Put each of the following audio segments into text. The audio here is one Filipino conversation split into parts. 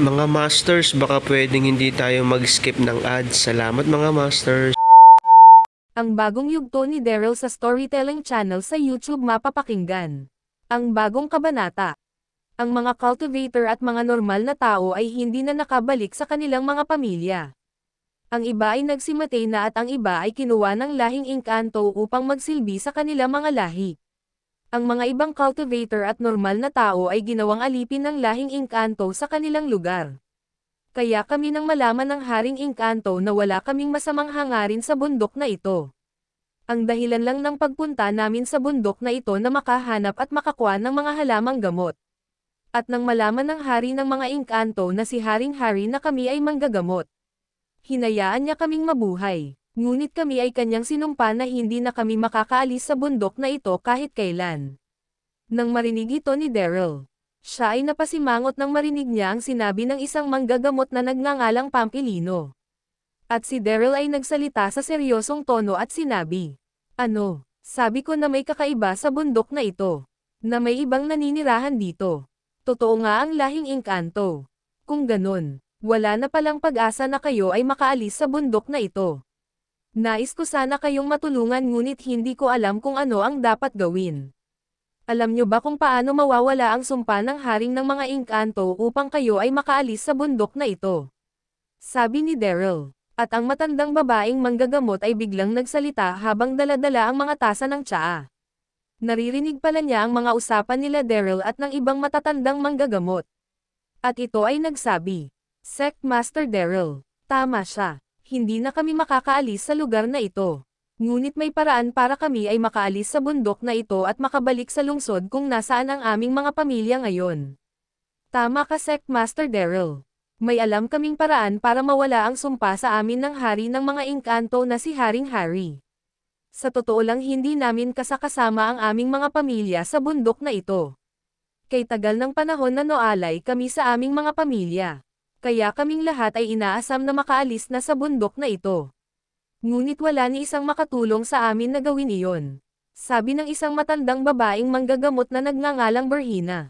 Mga Masters, baka pwedeng hindi tayo mag-skip ng ads. Salamat mga Masters. Ang bagong yugto ni Daryl sa Storytelling Channel sa YouTube mapapakinggan. Ang bagong kabanata. Ang mga cultivator at mga normal na tao ay hindi na nakabalik sa kanilang mga pamilya. Ang iba ay nagsimatay na at ang iba ay kinuha ng lahing engkanto upang magsilbi sa kanilang mga lahi. Ang mga ibang cultivator at normal na tao ay ginawang alipin ng lahing engkanto sa kanilang lugar. Kaya kami nang malaman ng Haring Engkanto na wala kaming masamang hangarin sa bundok na ito. Ang dahilan lang ng pagpunta namin sa bundok na ito na makahanap at makakuha ng mga halamang gamot. At nang malaman ng hari ng mga engkanto na si Haring Hari na kami ay manggagamot. Hinayaan niya kaming mabuhay, ngunit kami ay kanyang sinumpa na hindi na kami makakaalis sa bundok na ito kahit kailan. Nang marinig ito ni Daryl, siya ay napasimangot nang marinig niya ang sinabi ng isang manggagamot na nagngangalang Pampilino. At si Daryl ay nagsalita sa seryosong tono at sinabi, Ano, sabi ko na may kakaiba sa bundok na ito. Na may ibang naninirahan dito. Totoo nga ang lahing engkanto. Kung ganun, wala na palang pag-asa na kayo ay makaalis sa bundok na ito. Nais ko sana kayong matulungan ngunit hindi ko alam kung ano ang dapat gawin. Alam nyo ba kung paano mawawala ang sumpa ng haring ng mga engkanto upang kayo ay makaalis sa bundok na ito? Sabi ni Daryl. At ang matandang babaeng manggagamot ay biglang nagsalita habang daladala ang mga tasa ng tsaa. Naririnig pala niya ang mga usapan nila Daryl at ng ibang matatandang manggagamot. At ito ay nagsabi, Sect Master Daryl, tama siya. Hindi na kami makakaalis sa lugar na ito. Ngunit may paraan para kami ay makaalis sa bundok na ito at makabalik sa lungsod kung nasaan ang aming mga pamilya ngayon. Tama ka Sect Master Daryl. May alam kaming paraan para mawala ang sumpa sa amin ng hari ng mga engkanto na si Haring Harry. Sa totoo lang hindi namin kasakasama ang aming mga pamilya sa bundok na ito. Kay tagal ng panahon na noalay kami sa aming mga pamilya. Kaya kaming lahat ay inaasam na makaalis na sa bundok na ito. Ngunit wala ni isang makatulong sa amin na gawin iyon. Sabi ng isang matandang babaeng manggagamot na nagngangalang Berhina.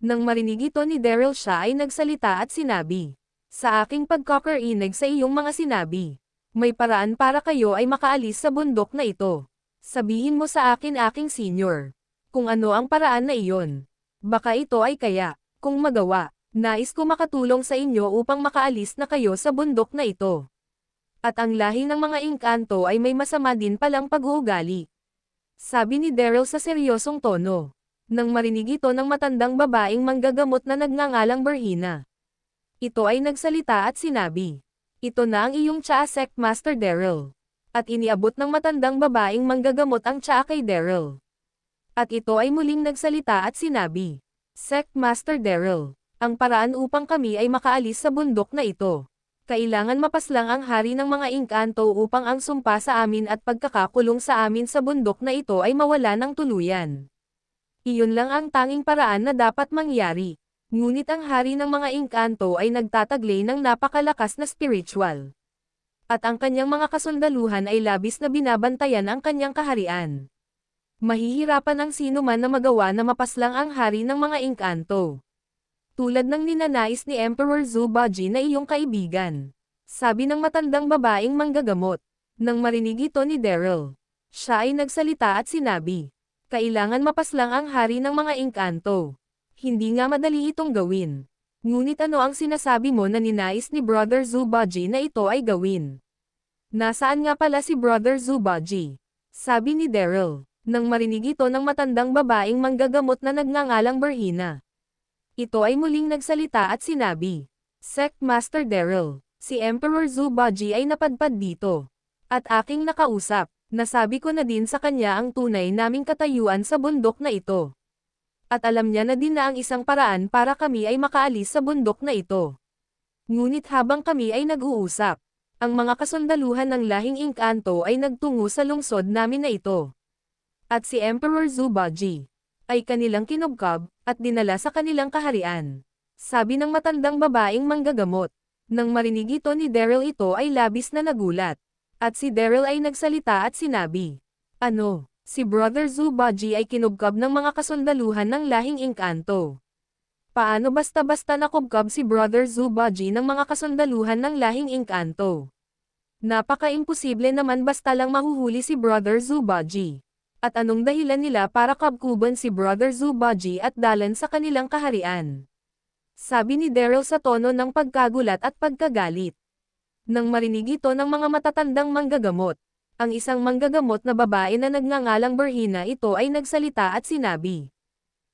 Nang marinig ito ni Daryl siya ay nagsalita at sinabi, Sa aking pagkakarinig sa iyong mga sinabi, may paraan para kayo ay makaalis sa bundok na ito. Sabihin mo sa akin aking senior, kung ano ang paraan na iyon. Baka ito ay kaya, kung magawa, nais ko makatulong sa inyo upang makaalis na kayo sa bundok na ito. At ang lahi ng mga engkanto ay may masama din palang pag-uugali. Sabi ni Daryl sa seryosong tono. Nang marinig ito ng matandang babaeng manggagamot na nagngangalang Berhina. Ito ay nagsalita at sinabi. Ito na ang iyong tsaa sect master Daryl. At iniabot ng matandang babaeng manggagamot ang tsaa kay Daryl. At ito ay muling nagsalita at sinabi. Sect master Daryl. Ang paraan upang kami ay makaalis sa bundok na ito kailangan mapaslang ang hari ng mga engkanto upang ang sumpa sa amin at pagkakakulong sa amin sa bundok na ito ay mawala ng tuluyan. Iyon lang ang tanging paraan na dapat mangyari. Ngunit ang hari ng mga engkanto ay nagtataglay ng napakalakas na spiritual. At ang kanyang mga kasundaluhan ay labis na binabantayan ang kanyang kaharian. Mahihirapan ang sino man na magawa na mapaslang ang hari ng mga engkanto tulad ng ninanais ni Emperor Zubaji na iyong kaibigan. Sabi ng matandang babaeng manggagamot. Nang marinig ito ni Daryl, siya ay nagsalita at sinabi, kailangan mapaslang ang hari ng mga engkanto. Hindi nga madali itong gawin. Ngunit ano ang sinasabi mo na ninais ni Brother Zubaji na ito ay gawin? Nasaan nga pala si Brother Zubaji? Sabi ni Daryl, nang marinig ito ng matandang babaeng manggagamot na nagngangalang Berhina. Ito ay muling nagsalita at sinabi, Sect Master Daryl, si Emperor Zubaji ay napadpad dito. At aking nakausap, nasabi ko na din sa kanya ang tunay naming katayuan sa bundok na ito. At alam niya na din na ang isang paraan para kami ay makaalis sa bundok na ito. Ngunit habang kami ay nag-uusap, ang mga kasundaluhan ng lahing Inkanto ay nagtungo sa lungsod namin na ito. At si Emperor Zubaji ay kanilang kinubkab at dinala sa kanilang kaharian. Sabi ng matandang babaeng manggagamot. Nang marinig ito ni Daryl ito ay labis na nagulat. At si Daryl ay nagsalita at sinabi, Ano? Si Brother Zubaji ay kinubkab ng mga kasundaluhan ng lahing Inkanto. Paano basta-basta nakubkab si Brother Zubaji ng mga kasundaluhan ng lahing Inkanto? Napaka-imposible naman basta lang mahuhuli si Brother Zubaji. At anong dahilan nila para kabkuban si Brother Zubaji at dalan sa kanilang kaharian? Sabi ni Daryl sa tono ng pagkagulat at pagkagalit. Nang marinig ito ng mga matatandang manggagamot, ang isang manggagamot na babae na nagngangalang Berhina ito ay nagsalita at sinabi.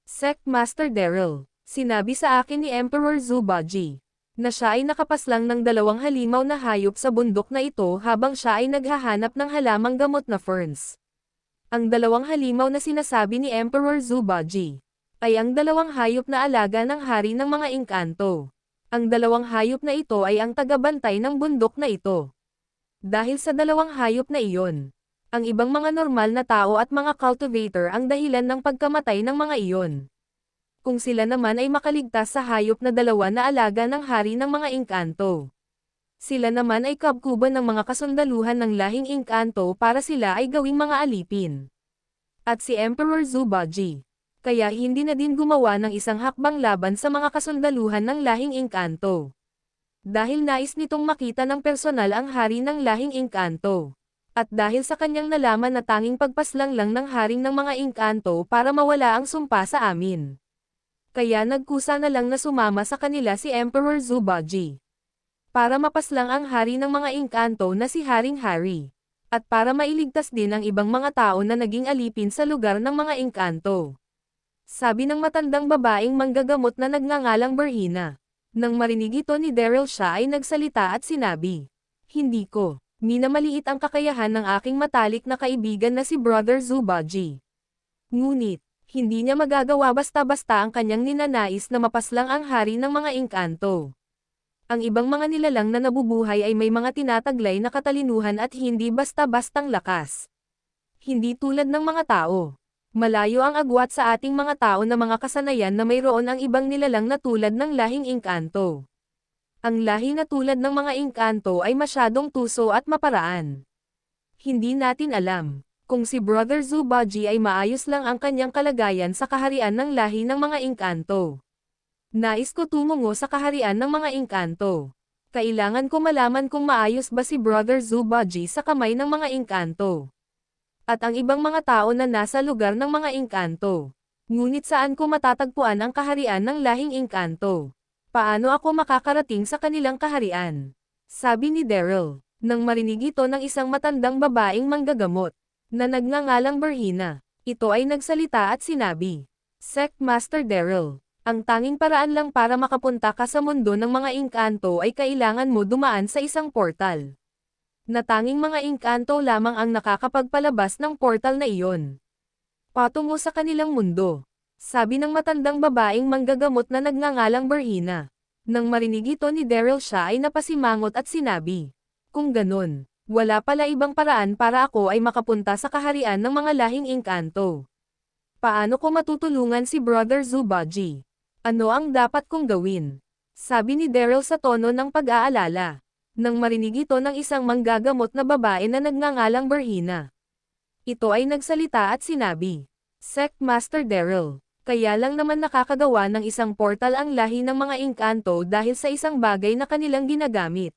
Sect Master Daryl, sinabi sa akin ni Emperor Zubaji, na siya ay nakapaslang ng dalawang halimaw na hayop sa bundok na ito habang siya ay naghahanap ng halamang gamot na ferns. Ang dalawang halimaw na sinasabi ni Emperor Zubaji, ay ang dalawang hayop na alaga ng hari ng mga engkanto. Ang dalawang hayop na ito ay ang tagabantay ng bundok na ito. Dahil sa dalawang hayop na iyon, ang ibang mga normal na tao at mga cultivator ang dahilan ng pagkamatay ng mga iyon. Kung sila naman ay makaligtas sa hayop na dalawa na alaga ng hari ng mga engkanto. Sila naman ay kabkuban ng mga kasundaluhan ng lahing engkanto para sila ay gawing mga alipin. At si Emperor Zubaji, kaya hindi na din gumawa ng isang hakbang laban sa mga kasundaluhan ng lahing engkanto. Dahil nais nitong makita ng personal ang hari ng lahing engkanto. At dahil sa kanyang nalaman na tanging pagpaslang lang ng haring ng mga engkanto para mawala ang sumpa sa amin. Kaya nagkusa na lang na sumama sa kanila si Emperor Zubaji. Para mapaslang ang hari ng mga engkanto na si Haring Hari. At para mailigtas din ang ibang mga tao na naging alipin sa lugar ng mga engkanto. Sabi ng matandang babaeng manggagamot na nagngangalang Berhina. Nang marinig ito ni Daryl siya ay nagsalita at sinabi, Hindi ko, minamaliit ang kakayahan ng aking matalik na kaibigan na si Brother Zubaji. Ngunit, hindi niya magagawa basta-basta ang kanyang ninanais na mapaslang ang hari ng mga engkanto. Ang ibang mga nilalang na nabubuhay ay may mga tinataglay na katalinuhan at hindi basta-bastang lakas. Hindi tulad ng mga tao. Malayo ang agwat sa ating mga tao na mga kasanayan na mayroon ang ibang nilalang na tulad ng lahing engkanto. Ang lahi na tulad ng mga engkanto ay masyadong tuso at maparaan. Hindi natin alam kung si Brother Zubaji ay maayos lang ang kanyang kalagayan sa kaharian ng lahi ng mga engkanto. Nais ko tumungo sa kaharian ng mga engkanto. Kailangan ko malaman kung maayos ba si Brother Zubaji sa kamay ng mga engkanto. At ang ibang mga tao na nasa lugar ng mga engkanto. Ngunit saan ko matatagpuan ang kaharian ng lahing engkanto? Paano ako makakarating sa kanilang kaharian? Sabi ni Daryl, nang marinig ito ng isang matandang babaeng manggagamot, na nagngangalang Berhina. Ito ay nagsalita at sinabi, Sect Master Daryl, ang tanging paraan lang para makapunta ka sa mundo ng mga engkanto ay kailangan mo dumaan sa isang portal. Na tanging mga engkanto lamang ang nakakapagpalabas ng portal na iyon. Patungo sa kanilang mundo. Sabi ng matandang babaeng manggagamot na nagngangalang Berhina. Nang marinig ito ni Daryl siya ay napasimangot at sinabi, Kung ganun, wala pala ibang paraan para ako ay makapunta sa kaharian ng mga lahing engkanto. Paano ko matutulungan si Brother Zubaji? Ano ang dapat kong gawin? Sabi ni Daryl sa tono ng pag-aalala. Nang marinig ito ng isang manggagamot na babae na nagngangalang Berhina. Ito ay nagsalita at sinabi, Sect Master Daryl, kaya lang naman nakakagawa ng isang portal ang lahi ng mga engkanto dahil sa isang bagay na kanilang ginagamit.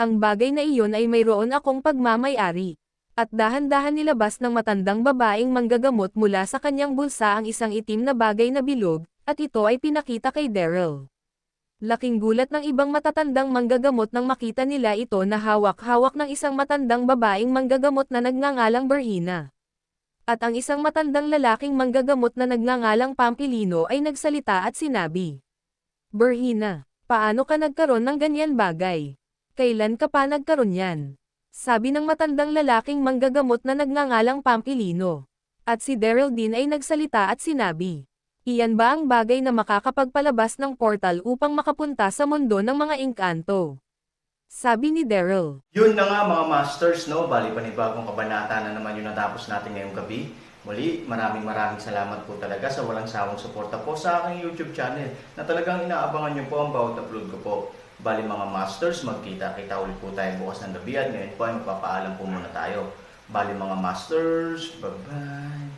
Ang bagay na iyon ay mayroon akong pagmamayari. At dahan-dahan nilabas ng matandang babaeng manggagamot mula sa kanyang bulsa ang isang itim na bagay na bilog, at ito ay pinakita kay Daryl. Laking gulat ng ibang matatandang manggagamot nang makita nila ito na hawak-hawak ng isang matandang babaeng manggagamot na nagngangalang Berhina. At ang isang matandang lalaking manggagamot na nagngangalang Pampilino ay nagsalita at sinabi, Berhina, paano ka nagkaroon ng ganyan bagay? Kailan ka pa nagkaroon yan? Sabi ng matandang lalaking manggagamot na nagngangalang Pampilino. At si Daryl din ay nagsalita at sinabi, Iyan ba ang bagay na makakapagpalabas ng portal upang makapunta sa mundo ng mga engkanto? Sabi ni Daryl. Yun na nga mga masters, no? Bali panibagong kabanata na naman yung natapos natin ngayong gabi. Muli, maraming maraming salamat po talaga sa walang sawang suporta po sa aking YouTube channel na talagang inaabangan nyo po ang bawat upload ko po. Bali mga masters, magkita-kita ulit po tayo bukas ng gabi at ngayon po ay magpapaalam po muna tayo. Bali mga masters, bye-bye!